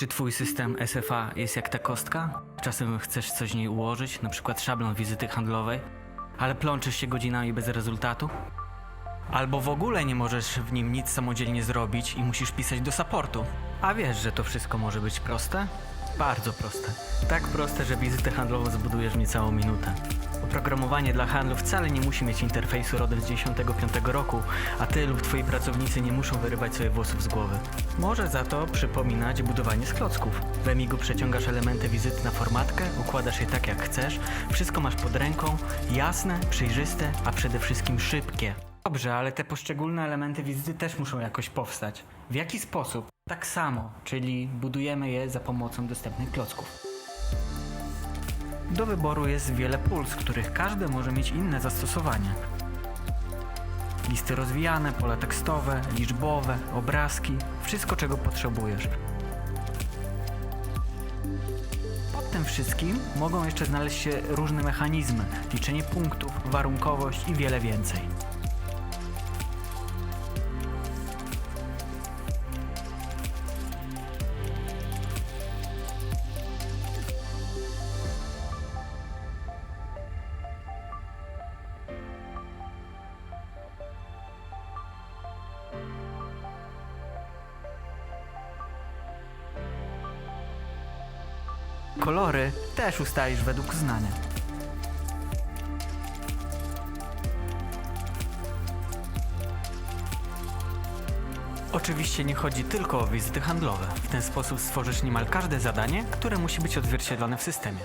Czy twój system SFA jest jak ta kostka? Czasem chcesz coś z niej ułożyć, na przykład szablon wizyty handlowej, ale plączysz się godzinami bez rezultatu? Albo w ogóle nie możesz w nim nic samodzielnie zrobić i musisz pisać do supportu. A wiesz, że to wszystko może być proste? Bardzo proste. Tak proste, że wizytę handlową zbudujesz w niecałą minutę. Oprogramowanie dla handlu wcale nie musi mieć interfejsu rodem z 95 roku, a ty lub twoi pracownicy nie muszą wyrywać sobie włosów z głowy. Może za to przypominać budowanie z klocków. W Emigu przeciągasz elementy wizyty na formatkę, układasz je tak jak chcesz, wszystko masz pod ręką, jasne, przejrzyste, a przede wszystkim szybkie. Dobrze, ale te poszczególne elementy wizyty też muszą jakoś powstać. W jaki sposób? Tak samo, czyli budujemy je za pomocą dostępnych klocków. Do wyboru jest wiele pól, z których każdy może mieć inne zastosowanie. Listy rozwijane, pola tekstowe, liczbowe, obrazki, wszystko czego potrzebujesz. Pod tym wszystkim mogą jeszcze znaleźć się różne mechanizmy, liczenie punktów, warunkowość i wiele więcej. Kolory też ustalisz według znania. Oczywiście nie chodzi tylko o wizyty handlowe. W ten sposób stworzysz niemal każde zadanie, które musi być odzwierciedlone w systemie.